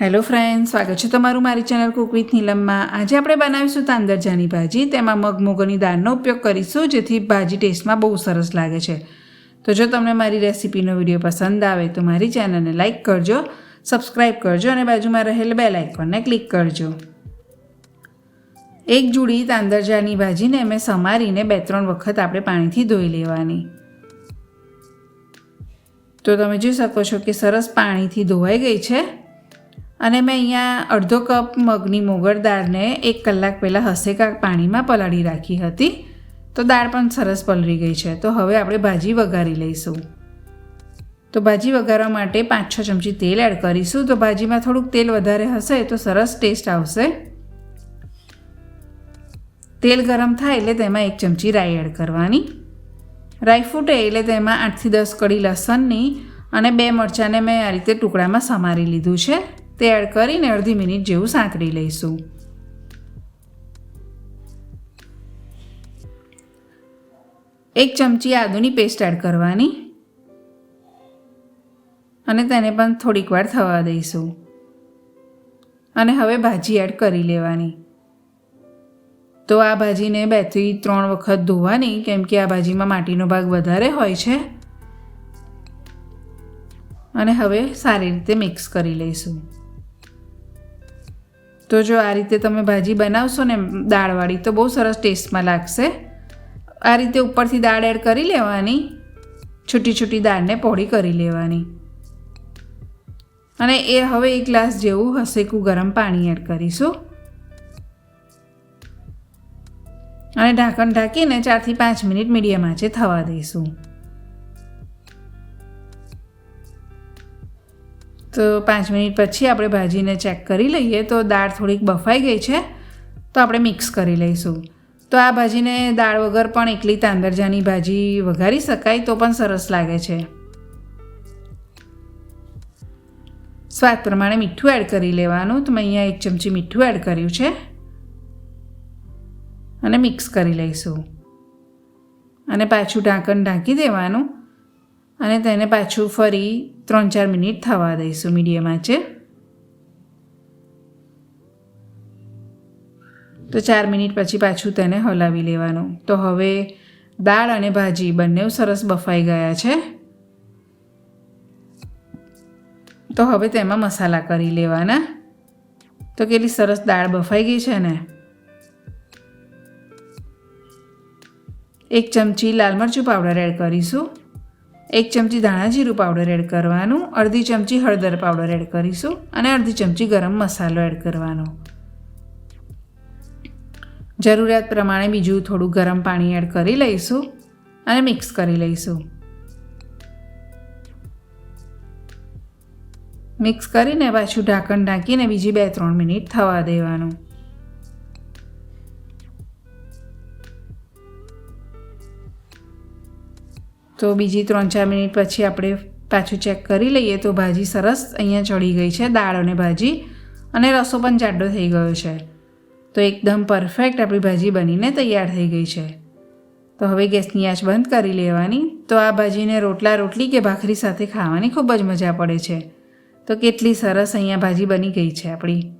Hello friend સ્વાગત છે તમારું મારી ચેનલ કુક વિથ નીલમમાં આજે આપણે બનાવીશું તાંદરજાની ભાજી. તેમાં મગ, મૂગોની દાળનો ઉપયોગ કરીશું, જેથી ભાજી ટેસ્ટમાં બહુ સરસ લાગે છે. તો જો તમને મારી રેસીપીનો વીડિયો પસંદ આવે, તો મારી ચેનલને લાઇક કરજો સબસ્ક્રાઈબ કરજો, અને બાજુમાં રહેલ બેલ આઇકોનને ક્લિક કરજો. એક જુડી તાંદરજાની ભાજીને મેં સમારીને બે, ત્રણ વખત આપણે પાણીથી ધોઈ લેવાની. તો તમે જોઈ શકો છો કે સરસ પાણીથી ધોવાઈ ગઈ છે. અને મેં અહીંયા અડધો કપ મગની મોગર દાળને એક કલાક પહેલાં હસેકા પાણીમાં પલાળી રાખી હતી. તો દાળ પણ સરસ પલળી ગઈ છે. તો હવે આપણે ભાજી વઘારી લઈશું. તો ભાજી વઘારવા માટે પાંચ છ ચમચી તેલ એડ કરીશું. તો ભાજીમાં થોડુંક તેલ વધારે હશે તો સરસ ટેસ્ટ આવશે. તેલ ગરમ થાય એટલે તેમાં એક ચમચી રાઈ એડ કરવાની. રાઈ ફૂટે એટલે તેમાં આઠથી દસ કડી લસણની અને બે મરચાંને મેં આ રીતે ટુકડામાં સમારી લીધું છે. તે એડ કરીને અડધી મિનિટ જેવું સાંકળી લઈશું. એક ચમચી આદુની પેસ્ટ એડ કરવાની અને તેને પણ થોડીક વાર થવા દઈશું. અને હવે ભાજી એડ કરી લેવાની. તો આ ભાજીને બેથી ત્રણ વખત ધોવાની, કેમ કે આ ભાજીમાં માટીનો ભાગ વધારે હોય છે. અને હવે સારી રીતે મિક્સ કરી લઈશું. તો જો આ રીતે તમે ભાજી બનાવશો ને દાળવાળી, તો બહુ સરસ ટેસ્ટમાં લાગશે. આ રીતે ઉપરથી દાળ એડ કરી લેવાની, છૂટી છૂટી દાળને પોળી કરી લેવાની. અને એ હવે એક ગ્લાસ જેવું હસેકું ગરમ પાણી એડ કરીશું. અને ઢાંકણ ઢાંકીને ચારથી પાંચ મિનિટ મીડિયમ આંચે થવા દઈશું. તો પાંચ મિનિટ પછી આપણે ભાજીને ચેક કરી લઈએ તો દાળ થોડીક બફાઈ ગઈ છે, તો આપણે મિક્સ કરી લઈશું. તો આ ભાજીને દાળ વગર પણ એકલી તાંદરજાની ભાજી વઘારી શકાય તો પણ સરસ લાગે છે. સ્વાદ પ્રમાણે મીઠું એડ કરી લેવાનું. તો મેં અહીંયા એક ચમચી મીઠું એડ કર્યું છે. અને મિક્સ કરી લઈશું. અને પાછું ઢાંકણ ઢાંકી દેવાનું. અને તેને પાછું ફરી ત્રણ ચાર મિનિટ થવા દઈશું મીડિયમ આંચે તો ચાર મિનિટ પછી પાછું તેને હલાવી લેવાનું. તો હવે દાળ અને ભાજી બંને સરસ બફાઈ ગયા છે. તો હવે તેમાં મસાલા કરી લેવાના. તો કેટલી સરસ દાળ બફાઈ ગઈ છે ને. એક ચમચી લાલ મરચું પાવડર એડ કરીશું. એક ચમચી ધાણા જીરું પાવડર એડ કરવાનું, અડધી ચમચી હળદર પાવડર એડ કરીશું અને અડધી ચમચી ગરમ મસાલો એડ કરવાનો. જરૂરિયાત પ્રમાણે બીજું થોડું ગરમ પાણી એડ કરી લઈશું અને મિક્સ કરી લઈશું. મિક્સ કરીને પાછું ઢાંકણ ઢાંકીને બીજી બે ત્રણ મિનિટ થવા દેવાનું. તો બીજી ત્રણ ચાર મિનિટ પછી આપણે પાછું ચેક કરી લઈએ તો ભાજી સરસ અહીંયા ચડી ગઈ છે, દાળ અને ભાજી. અને રસો પણ જાડો થઈ ગયો છે. તો એકદમ પરફેક્ટ આપણી ભાજી બનીને તૈયાર થઈ ગઈ છે. તો હવે ગેસની આંચ બંધ કરી લેવાની. તો આ ભાજીને રોટલા, રોટલી કે ભાખરી સાથે ખાવાની ખૂબ જ મજા પડે છે. તો કેટલી સરસ અહીંયા ભાજી બની ગઈ છે આપણી.